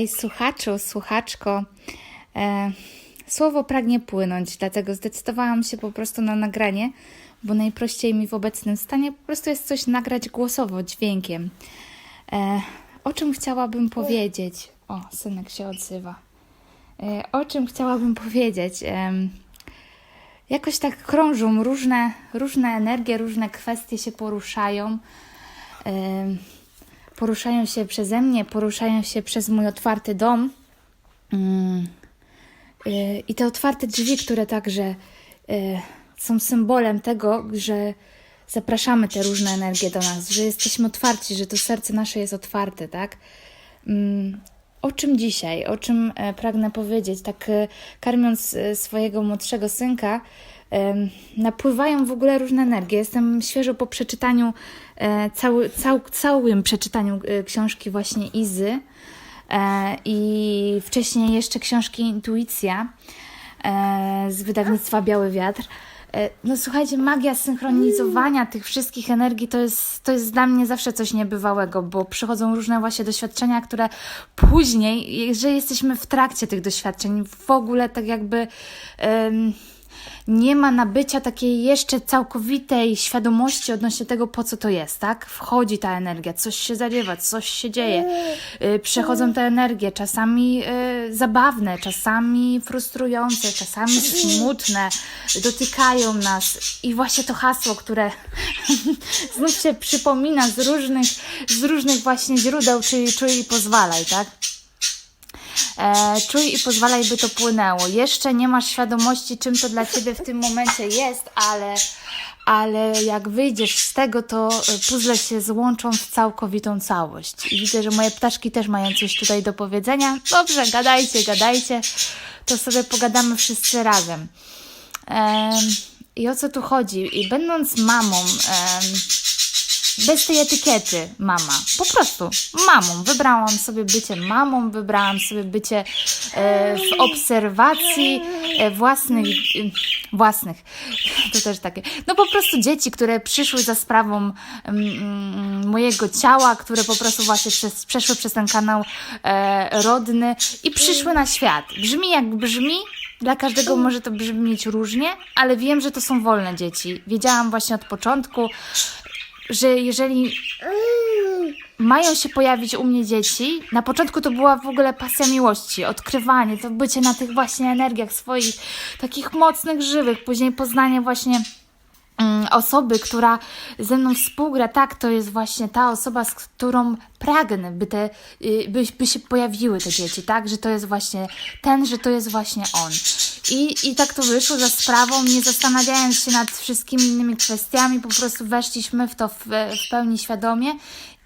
Witaj, słuchaczu, słuchaczko. E, słowo pragnie płynąć, dlatego zdecydowałam się po prostu na nagranie, bo najprościej mi w obecnym stanie po prostu jest coś nagrać głosowo, dźwiękiem. E, o czym chciałabym powiedzieć? O, synek się odzywa. E, o czym chciałabym powiedzieć? Jakoś tak krążą różne, różne energie, różne kwestie się poruszają. Poruszają się przeze mnie, poruszają się przez mój otwarty dom. Mm. Y, I te otwarte drzwi, które także y, są symbolem tego, że zapraszamy te różne energie do nas, że jesteśmy otwarci, że to serce nasze jest otwarte, tak? Mm, O czym dzisiaj, o czym e, pragnę powiedzieć, tak e, karmiąc e, swojego młodszego synka, napływają w ogóle różne energie. Jestem świeżo po przeczytaniu, e, cały, cał, całym przeczytaniu e, książki właśnie Izy e, i wcześniej jeszcze książki Intuicja z wydawnictwa Biały Wiatr. No słuchajcie, magia synchronizowania tych wszystkich energii to jest, to jest dla mnie zawsze coś niebywałego, bo przychodzą różne właśnie doświadczenia, które później, jeżeli jesteśmy w trakcie tych doświadczeń, w ogóle tak jakby em, nie ma nabycia takiej jeszcze całkowitej świadomości odnośnie tego, po co to jest, tak? Wchodzi ta energia, coś się zadziewa, coś się dzieje. Y, Przechodzą te energie, czasami y, zabawne, czasami frustrujące, czasami smutne, dotykają nas. I właśnie to hasło, które znów się przypomina z różnych, z różnych właśnie źródeł, czyli czuj i pozwalaj, tak? E, czuj i pozwalaj, by to płynęło. Jeszcze nie masz świadomości, czym to dla ciebie w tym momencie jest, ale, ale jak wyjdziesz z tego, to e, puzzle się złączą w całkowitą całość. I widzę, że moje ptaszki też mają coś tutaj do powiedzenia. Dobrze, gadajcie, gadajcie. To sobie pogadamy wszyscy razem. Em, I o co tu chodzi? I będąc mamą, em, bez tej etykiety mama. Po prostu mamą. Wybrałam sobie bycie mamą, wybrałam sobie bycie e, w obserwacji e, własnych, e, własnych, to też takie, no po prostu dzieci, które przyszły za sprawą mm, mm, mojego ciała, które po prostu właśnie przez, przeszły przez ten kanał e, rodny i przyszły na świat. Brzmi jak brzmi, dla każdego może to brzmieć różnie, ale wiem, że to są wolne dzieci. Wiedziałam właśnie od początku, że jeżeli mają się pojawić u mnie dzieci, na początku to była w ogóle pasja miłości, odkrywanie, to bycie na tych właśnie energiach swoich, takich mocnych, żywych, później poznanie właśnie osoby, która ze mną współgra, tak, to jest właśnie ta osoba, z którą pragnę, by, te, y, by, by się pojawiły te dzieci, tak, że to jest właśnie ten, że to jest właśnie on. I, I tak to wyszło za sprawą, nie zastanawiając się nad wszystkimi innymi kwestiami, po prostu weszliśmy w to w, w pełni świadomie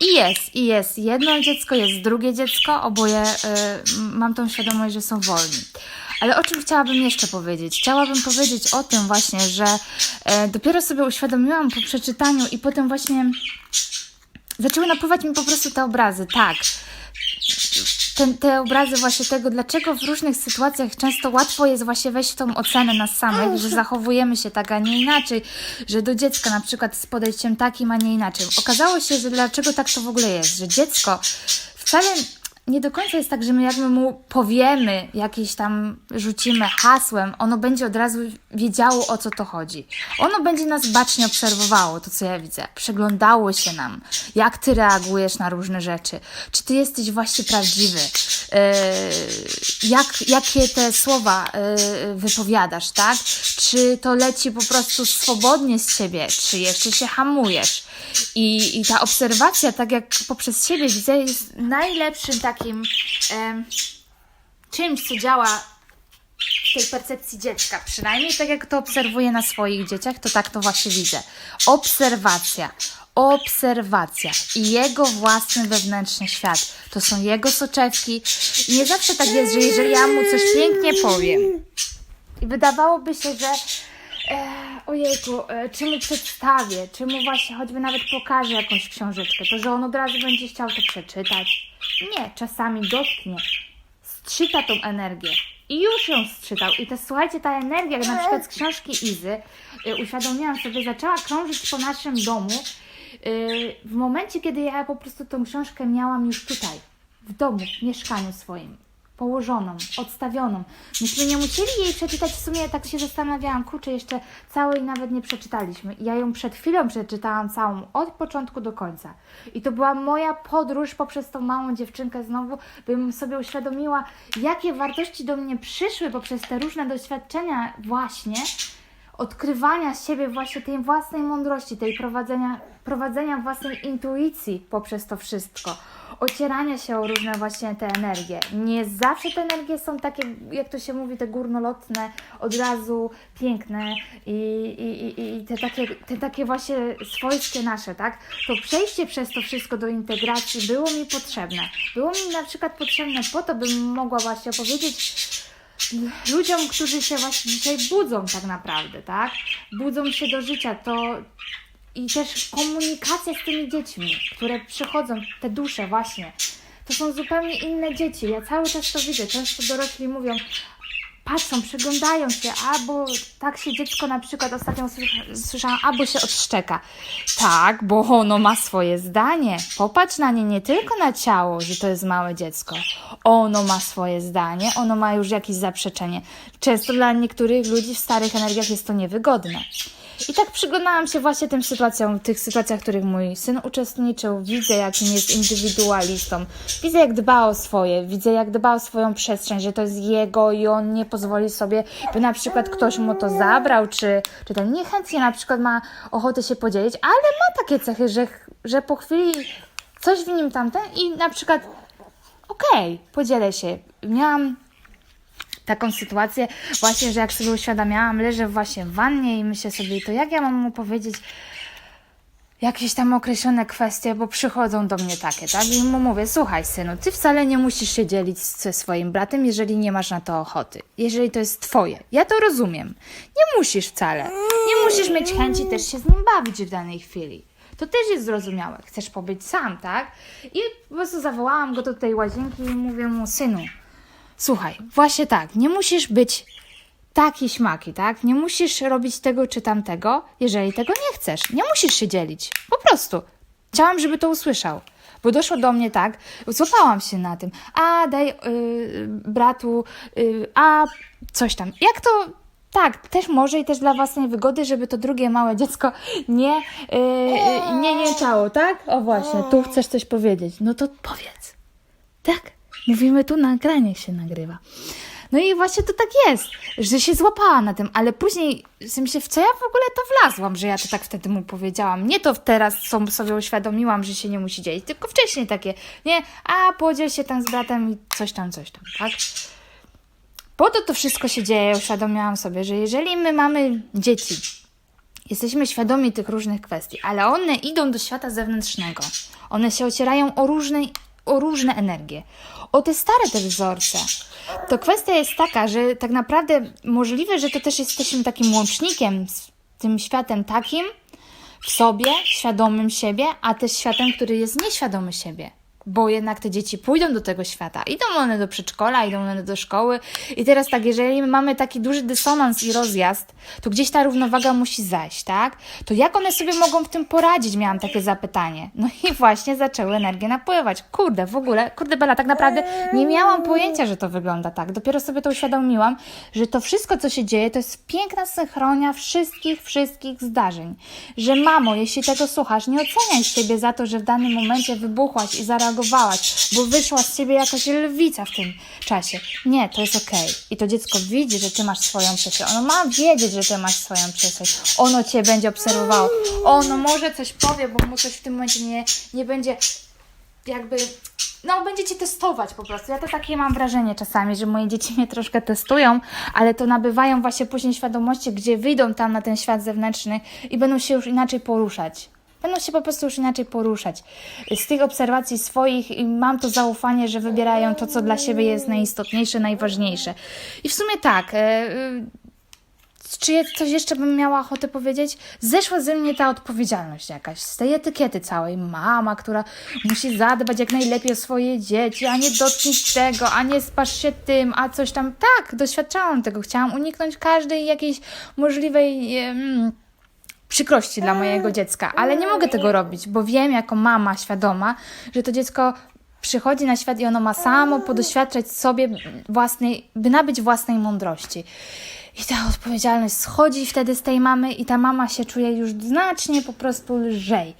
i jest, i jest. Jedno dziecko, jest drugie dziecko, oboje y, mam tą świadomość, że są wolni. Ale o czym chciałabym jeszcze powiedzieć? Chciałabym powiedzieć o tym właśnie, że e, dopiero sobie uświadomiłam po przeczytaniu i potem właśnie zaczęły napływać mi po prostu te obrazy. Tak. Ten, te obrazy właśnie tego, dlaczego w różnych sytuacjach często łatwo jest właśnie wejść w tą ocenę nas samych, że zachowujemy się tak, a nie inaczej, że do dziecka na przykład z podejściem takim, a nie inaczej. Okazało się, że dlaczego tak to w ogóle jest, że dziecko wcale nie do końca jest tak, że my jakby mu powiemy, jakieś tam rzucimy hasłem, ono będzie od razu wiedziało, o co to chodzi. Ono będzie nas bacznie obserwowało, to co ja widzę, przyglądało się nam, jak ty reagujesz na różne rzeczy, czy ty jesteś właśnie prawdziwy, yy, jak, jakie te słowa yy, wypowiadasz, tak? Czy to leci po prostu swobodnie z ciebie, czy jeszcze się hamujesz. I, I ta obserwacja, tak jak poprzez siebie widzę, jest najlepszym takim em, czymś, co działa w tej percepcji dziecka. Przynajmniej tak jak to obserwuję na swoich dzieciach, to tak to właśnie widzę. Obserwacja. Obserwacja i jego własny wewnętrzny świat. To są jego soczewki. I nie zawsze tak jest, że jeżeli ja mu coś pięknie powiem i wydawałoby się, że e, ojejku, e, czy mu przedstawię, czy mu właśnie choćby nawet pokażę jakąś książeczkę, to że on od razu będzie chciał to przeczytać. Nie, czasami dotknie, strzyta tą energię. I już ją strzytał. I to słuchajcie, ta energia, na przykład z książki Izy, y, uświadomiłam sobie, zaczęła krążyć po naszym domu y, w momencie, kiedy ja po prostu tą książkę miałam już tutaj. w domu, w mieszkaniu swoim, położoną, odstawioną. Myśmy nie musieli jej przeczytać, w sumie tak się zastanawiałam, kurczę, jeszcze całej nawet nie przeczytaliśmy. Ja ją przed chwilą przeczytałam całą, od początku do końca. I to była moja podróż poprzez tą małą dziewczynkę znowu, bym sobie uświadomiła, jakie wartości do mnie przyszły poprzez te różne doświadczenia właśnie, odkrywania siebie, właśnie tej własnej mądrości, tej prowadzenia, prowadzenia własnej intuicji poprzez to wszystko, ocierania się o różne właśnie te energie. Nie zawsze te energie są takie, jak to się mówi, te górnolotne, od razu piękne i, i, i, i te, takie, te takie właśnie swojskie nasze, tak? To przejście przez to wszystko do integracji było mi potrzebne. Było mi na przykład potrzebne po to, bym mogła właśnie opowiedzieć ludziom, którzy się właśnie dzisiaj budzą tak naprawdę, tak? Budzą się do życia, to i też komunikacja z tymi dziećmi, które przychodzą, te dusze właśnie. To są zupełnie inne dzieci. Ja cały czas to widzę. Często dorośli mówią, patrzą, przyglądają się, albo tak się dziecko na przykład ostatnio słysza- słyszałam, albo się odszczeka. Tak, bo ono ma swoje zdanie. Popatrz na nie nie tylko na ciało, że to jest małe dziecko. Ono ma swoje zdanie, ono ma już jakieś zaprzeczenie. Często dla niektórych ludzi w starych energiach jest to niewygodne. I tak przyglądałam się właśnie tym sytuacjom, tych sytuacjach, w których mój syn uczestniczył. Widzę, jakim jest indywidualistą. Widzę, jak dba o swoje. Widzę, jak dba o swoją przestrzeń, że to jest jego i on nie pozwoli sobie, by na przykład ktoś mu to zabrał, czy, czy ten niechętnie na przykład ma ochotę się podzielić, ale ma takie cechy, że, że po chwili coś w nim tamten i na przykład okej, podzielę się. Miałam taką sytuację właśnie, że jak sobie uświadamiałam, leżę właśnie w wannie i myślę sobie, to jak ja mam mu powiedzieć jakieś tam określone kwestie, bo przychodzą do mnie takie, tak? I mu mówię, słuchaj synu, ty wcale nie musisz się dzielić ze swoim bratem, jeżeli nie masz na to ochoty. Jeżeli to jest twoje. Ja to rozumiem. Nie musisz wcale. Nie musisz mieć chęci też się z nim bawić w danej chwili. To też jest zrozumiałe. Chcesz pobyć sam, tak? I po prostu zawołałam go do tej łazienki i mówię mu, synu, Słuchaj, właśnie tak, nie musisz być taki śmaki, tak? Nie musisz robić tego czy tamtego, jeżeli tego nie chcesz. Nie musisz się dzielić. Po prostu. Chciałam, żeby to usłyszał. Bo doszło do mnie tak, złapałam się na tym. A daj yy, bratu, yy, a coś tam. Jak to. Tak, też może i też dla własnej wygody, żeby to drugie małe dziecko nie, yy, nie jęczało, tak? O właśnie, tu chcesz coś powiedzieć. No to powiedz. Tak, mówimy tu, nagranie się nagrywa. No i właśnie to tak jest, że się złapała na tym, ale później w sensie, w co ja w ogóle to wlazłam, że ja to tak wtedy mu powiedziałam. Nie to teraz sobie uświadomiłam, że się nie musi dzielić, tylko wcześniej takie, nie, a podziel się tam z bratem i coś tam, coś tam, tak? Po to to wszystko się dzieje, uświadomiłam sobie, że jeżeli my mamy dzieci, Jesteśmy świadomi tych różnych kwestii, ale one idą do świata zewnętrznego. One się ocierają o różne, o różne energie, o te stare te wzorce. To kwestia jest taka, że tak naprawdę możliwe, że to też jesteśmy takim łącznikiem z tym światem takim w sobie, świadomym siebie, a też światem, który jest nieświadomy siebie. Bo jednak te dzieci pójdą do tego świata. Idą one do przedszkola, idą one do szkoły. I teraz tak, jeżeli my mamy taki duży dysonans i rozjazd, to gdzieś ta równowaga musi zajść, tak? To jak one sobie mogą w tym poradzić? Miałam takie zapytanie. No i właśnie zaczęły energię napływać. Kurde, w ogóle, kurde Bela, tak naprawdę nie miałam pojęcia, że to wygląda tak. Dopiero sobie to uświadomiłam, że to wszystko, co się dzieje, to jest piękna synchronia wszystkich, wszystkich zdarzeń. Że mamo, jeśli tego słuchasz, nie oceniaj siebie za to, że w danym momencie wybuchłaś i zareagowałaś, bo wyszła z ciebie jakaś lwica w tym czasie. Nie, to jest okej. I to dziecko widzi, że ty masz swoją przestrzeń. Ono ma wiedzieć, że ty masz swoją przestrzeń. Ono cię będzie obserwowało. Ono może coś powie, bo mu coś w tym momencie nie, nie będzie jakby, no będziecie testować po prostu. Ja to takie mam wrażenie czasami, że moje dzieci mnie troszkę testują, ale to nabywają właśnie później świadomości, gdzie wyjdą tam na ten świat zewnętrzny i będą się już inaczej poruszać. Będą się po prostu już inaczej poruszać. Z tych obserwacji swoich mam to zaufanie, że wybierają to, co dla siebie jest najistotniejsze, najważniejsze. I w sumie tak, e, e, czy coś jeszcze bym miała ochotę powiedzieć? Zeszła ze mnie ta odpowiedzialność jakaś, z tej etykiety całej. Mama, która musi zadbać jak najlepiej o swoje dzieci, a nie dotknąć tego, a nie spasz się tym, a coś tam. Tak, doświadczałam tego. Chciałam uniknąć każdej jakiejś możliwej. em, przykrości dla mojego dziecka, ale nie mogę tego robić, bo wiem jako mama świadoma, że to dziecko przychodzi na świat i ono ma samo podoświadczać sobie własnej, by nabyć własnej mądrości. I ta odpowiedzialność schodzi wtedy z tej mamy i ta mama się czuje już znacznie po prostu lżej.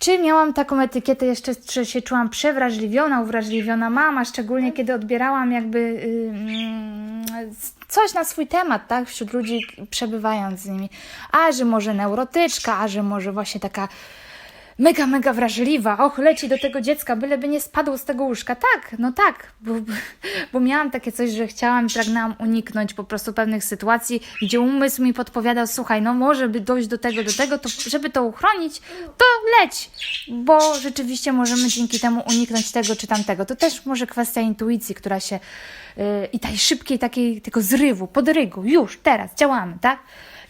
Czy miałam taką etykietę jeszcze, czy się czułam przewrażliwiona, uwrażliwiona mama, szczególnie kiedy odbierałam jakby yy, coś na swój temat, tak, wśród ludzi przebywając z nimi. A, że może neurotyczka, a że może właśnie taka mega, mega wrażliwa, och, leci do tego dziecka, byleby nie spadł z tego łóżka. Tak, no tak, bo, bo miałam takie coś, że chciałam, pragnęłam uniknąć po prostu pewnych sytuacji, gdzie umysł mi podpowiadał, słuchaj, no może by dojść do tego, do tego, to żeby to uchronić, to leć, bo rzeczywiście możemy dzięki temu uniknąć tego czy tamtego. To też może kwestia intuicji, która się yy, i tej szybkiej takiej, tego zrywu, podrygu, już, teraz, działamy, tak?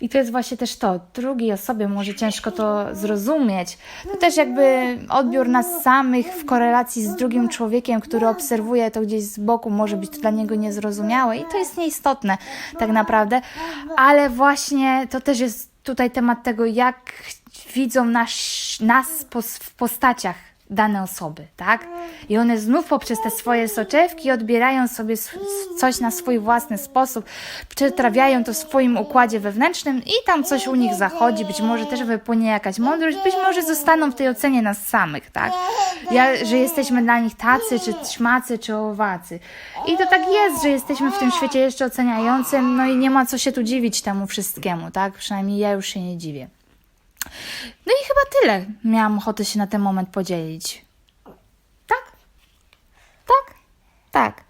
I to jest właśnie też to. Drugiej osobie może ciężko to zrozumieć. To też jakby odbiór nas samych w korelacji z drugim człowiekiem, który obserwuje to gdzieś z boku, może być dla niego niezrozumiałe i to jest nieistotne tak naprawdę. Ale właśnie to też jest tutaj temat tego, jak widzą nasz, nas w postaciach dane osoby, tak? I one znów poprzez te swoje soczewki odbierają sobie coś na swój własny sposób, przetrawiają to w swoim układzie wewnętrznym i tam coś u nich zachodzi, być może też wypłynie jakaś mądrość, być może zostaną w tej ocenie nas samych, tak? Ja, że jesteśmy dla nich tacy, czy ćmacy, czy owacy. I to tak jest, że jesteśmy w tym świecie jeszcze oceniającym, no i nie ma co się tu dziwić temu wszystkiemu, tak? Przynajmniej ja już się nie dziwię. No chyba tyle miałam ochotę się na ten moment podzielić. Tak? Tak? Tak.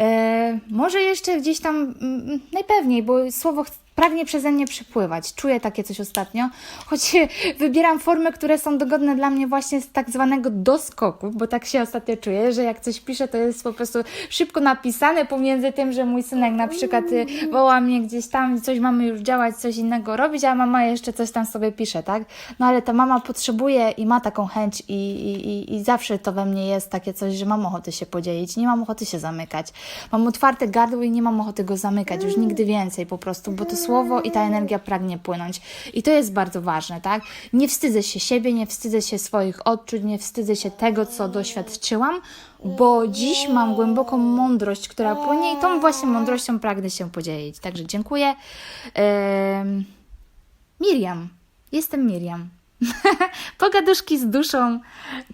E, może jeszcze gdzieś tam, mm, najpewniej, bo słowo pragnie przeze mnie przepływać. Czuję takie coś ostatnio, choć wybieram formy, które są dogodne dla mnie właśnie z tak zwanego doskoku, bo tak się ostatnio czuję, że jak coś piszę, to jest po prostu szybko napisane pomiędzy tym, że mój synek na przykład y, woła mnie gdzieś tam coś mamy już działać, coś innego robić, a mama jeszcze coś tam sobie pisze, tak? No ale ta mama potrzebuje i ma taką chęć i, i, i zawsze to we mnie jest takie coś, że mam ochotę się podzielić, nie mam ochoty się zamykać. Mam otwarte gardło i nie mam ochoty go zamykać, już nigdy więcej po prostu, bo to słowo i ta energia pragnie płynąć. I to jest bardzo ważne, tak? Nie wstydzę się siebie, nie wstydzę się swoich odczuć, nie wstydzę się tego, co doświadczyłam, bo dziś mam głęboką mądrość, która płynie i tą właśnie mądrością pragnę się podzielić. Także dziękuję. Ehm... Miriam. Jestem Miriam. Pogaduszki z duszą,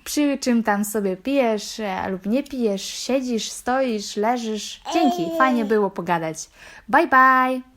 przy czym tam sobie pijesz lub nie pijesz, siedzisz, stoisz, leżysz. Dzięki, fajnie było pogadać. Bye bye!